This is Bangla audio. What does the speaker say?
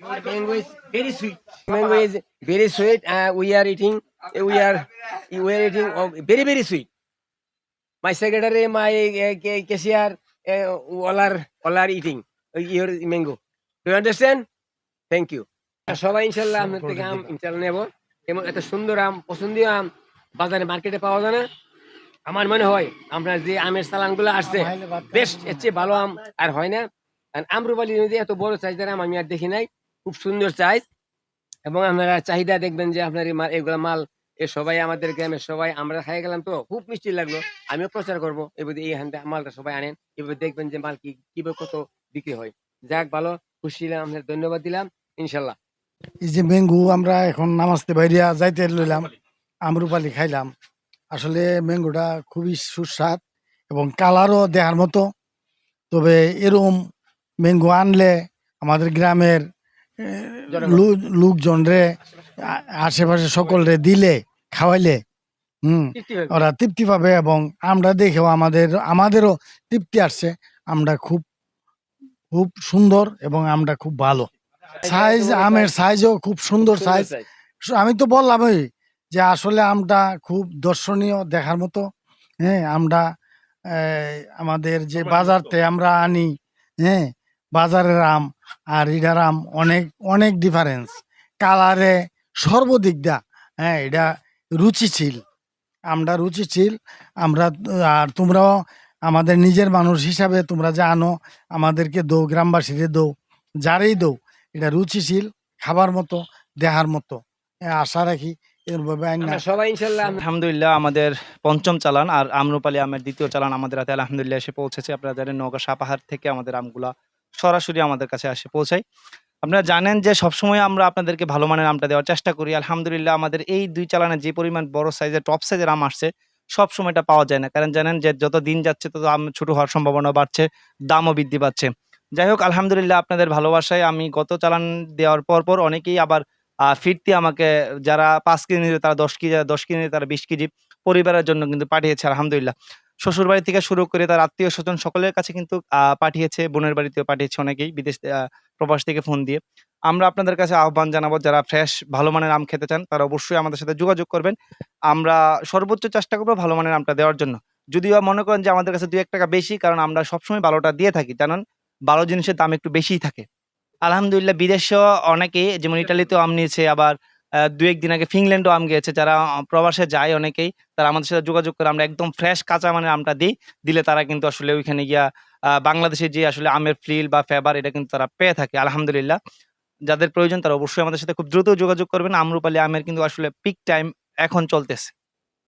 Mango is very sweet. Mango is very sweet. Uh, we are eating. We are we are eating uh, very very sweet. My secretary, my uh, cashier, uh, all are all are eating uh, your mango. Do you understand? Thank you. সবাই ইনশাল্লাহ আপনার থেকে আম ইনশাল্লাহ নেব এমন এত সুন্দর আম পছন্দীয় আম বাজারে মার্কেটে পাওয়া যায় না আমার মনে হয় আপনার যে আমের সালানগুলো আসছে বেস্ট এর চেয়ে ভালো আম আর হয় না আমরুপালি নদী এত বড় সাইজের আম আমি আর দেখি নাই। খুব সুন্দর সাইজ এবং আপনারা চাহিদা দেখবেন যে আপনার এগুলা মাল, এ সবাই আমাদের গ্রামের সবাই, আমরা খাই গেলাম তো, খুব মিষ্টি লাগল। আমিও প্রচার করব। এবার এই হাতে মালটা সবাই আনেন। এবার দেখবেন যে মাল কি কীভাবে কত বিক্রি হয়। যাক, ভালো, খুশি হলাম আপনার ধন্যবাদ দিলাম। ইনশাল্লাহ। এই যে ম্যাঙ্গো আমরা এখন নামাজতে বাইরিয়া যাইতে লইলাম। আমরুপালি খাইলাম। আসলে ম্যাঙ্গোটা খুবই সুস্বাদ এবং কালারও দেখার মতো। তবে এরম ম্যাঙ্গো আনলে আমাদের গ্রামের লোকজন রে আশেপাশে সকলরে দিলে খাওয়াইলে হুম ওরা তৃপ্তি পাবে এবং আমরা দেখেও আমাদের আমাদেরও তৃপ্তি আসছে। আমরা খুব খুব সুন্দর এবং আমরা খুব ভালো। সাইজ আমের সাইজও খুব সুন্দর সাইজ। আমি তো বললাম বললামই যে আসলে আমটা খুব দর্শনীয় দেখার মতো হ্যাঁ আমরা আমাদের যে বাজারতে আমরা আনি হ্যাঁ বাজারের আম আর ইডার আম অনেক অনেক ডিফারেন্স কালারে সর্বদিক দা হ্যাঁ এটা রুচিশীল। আমরা রুচিশীল আমরা আর তোমরাও আমাদের নিজের মানুষ হিসাবে তোমরা যে আনো আমাদেরকে দৌ গ্রামবাসীরে দৌ যারেই দৌ এটা রুচিশীল খাবার মতো দেহার মতো। আশা রাখি সবাই ইনশাল্লাহ আলহামদুলিল্লাহ আমাদের পঞ্চম চালান আর আমরুপালি আমের দ্বিতীয় চালান আমাদের হাতে আলহামদুলিল্লাহ এসে পৌঁছেছে। আপনারা জানেন নৌকা সাপাহার থেকে আমাদের আমগুলা সরাসরি আমাদের কাছে আসে পৌঁছায় আপনারা জানেন যে সবসময় আমরা আপনাদেরকে ভালো মানের আমটা দেওয়ার চেষ্টা করি। আলহামদুলিল্লাহ আমাদের এই দুই চালানে যে পরিমাণ বড় সাইজের, টপ সাইজের আম আসছে সব সময় এটা পাওয়া যায় না। কারণ জানেন যে যত দিন যাচ্ছে, তত আম ছোটো হওয়ার সম্ভাবনা বাড়ছে, দামও বৃদ্ধি পাচ্ছে। যাই হোক, আলহামদুলিল্লাহ আপনাদের ভালোবাসায় আমি গত চালান দেওয়ার পর পর অনেকেই আবার ফিরতি আমাকে, যারা পাঁচ কেজি নিবে তারা দশ কেজি দশ কেজি নিবে তারা বিশ কেজি পরিবারের জন্য কিন্তু পাঠিয়েছে, আলহামদুলিল্লাহ। শ্বশুর বাড়ি থেকে শুরু করে তার আত্মীয় স্বজন সকলের কাছে কিন্তু পাঠিয়েছে, বোনের বাড়িতেও পাঠিয়েছে অনেকেই, বিদেশ প্রবাস থেকে ফোন দিয়ে। আমরা আপনাদের কাছে আহ্বান জানাব, যারা ফ্রেশ ভালো মানের আম খেতে চান, তারা অবশ্যই আমাদের সাথে যোগাযোগ করবেন। আমরা সর্বোচ্চ চেষ্টা করব ভালো মানের আমটা দেওয়ার জন্য। যদিও মনে করেন যে আমাদের কাছে দুই এক টাকা বেশি, কারণ আমরা সবসময় ভালোটা দিয়ে থাকি, জানেন? ভালো জিনিসের দাম একটু বেশিই থাকে। আলহামদুলিল্লাহ, বিদেশেও অনেকেই যেমন ইটালিতেও আম নিয়েছে, আবার দু একদিন আগে ফিনল্যান্ডও আম গিয়েছে। যারা প্রবাসে যায় অনেকেই, তারা আমাদের সাথে যোগাযোগ করে আমরা একদম ফ্রেশ কাঁচা মানের আমটা দিই। দিলে তারা কিন্তু আসলে ওইখানে গিয়া বাংলাদেশে যে আসলে আমের ফ্লিল বা ফেবার এটা কিন্তু তারা পেয়ে থাকে, আলহামদুলিল্লাহ। যাদের প্রয়োজন তারা অবশ্যই আমাদের সাথে খুব দ্রুত যোগাযোগ করবেন। আমরুপালি আমের কিন্তু আসলে পিক টাইম এখন চলতেছে।